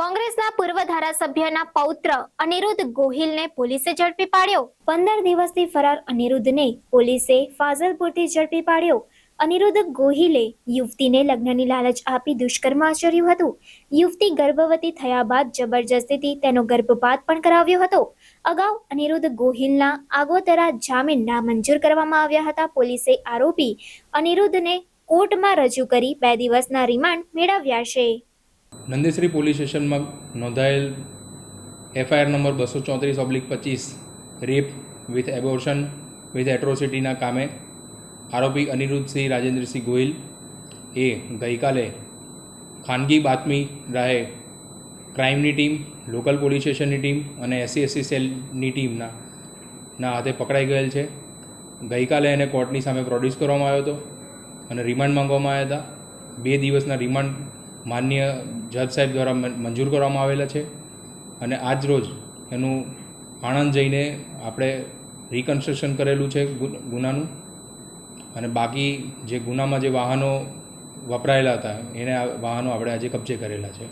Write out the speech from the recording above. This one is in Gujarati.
કોંગ્રેસના પૂર્વ ધારાસભ્યના પૌત્ર અનિરુદ્ધ ગોહિલને પોલીસે ઝડપી પાડ્યો. પંદર દિવસથી ફરાર અનિરુદ્ધને પોલીસે ફાઝલપુરથી ઝડપી પાડ્યો. અનિરુદ્ધ ગોહિલે યુવતીને લગ્નની લાલચ આપી દુષ્કર્મ આચર્યું હતું. યુવતી ગર્ભવતી થયા બાદ જબરજસ્તીથી તેનો ગર્ભપાત પણ કરાવ્યો હતો. અગાઉ અનિરુદ્ધ ગોહિલના આગોતરા જામીન નામંજૂર કરવામાં આવ્યા હતા. પોલીસે આરોપી અનિરુદ્ધને કોર્ટમાં રજૂ કરી બે દિવસના રિમાન્ડ મેળવ્યા છે. નંદેશ્રી પોલીસ સ્ટેશનમાં નોંધાયેલ એફઆઈઆર નંબર બસો ચોત્રીસ ઓબ્લિક પચીસ, રેપ વિથ એબોર્શન વિથ એટ્રોસિટીના કામે આરોપી અનિરુદ્ધસિંહ રાજેન્દ્રસિંહ ગોહિલ એ ગઈકાલે ખાનગી બાતમી રાહે ક્રાઇમની ટીમ, લોકલ પોલીસ સ્ટેશનની ટીમ અને એસસી એસસી સેલની ટીમના ના હાથે પકડાઈ ગયેલ છે. ગઈકાલે એને કોર્ટની સામે પ્રોડ્યુસ કરવામાં આવ્યો હતો અને રિમાન્ડ માંગવામાં આવ્યા હતા. બે દિવસના રિમાન્ડ માન્ય જજ સાહેબ દ્વારા મંજૂર કરવામાં આવેલા છે અને આજ રોજ એનું આણંદ જઈને આપણે રિકન્સ્ટ્રક્શન કરેલું છે ગુનાનું અને બાકી જે ગુનામાં જે વાહનો વપરાયેલા હતા, એને વાહનો આપણે આજે કબજે કરેલા છે.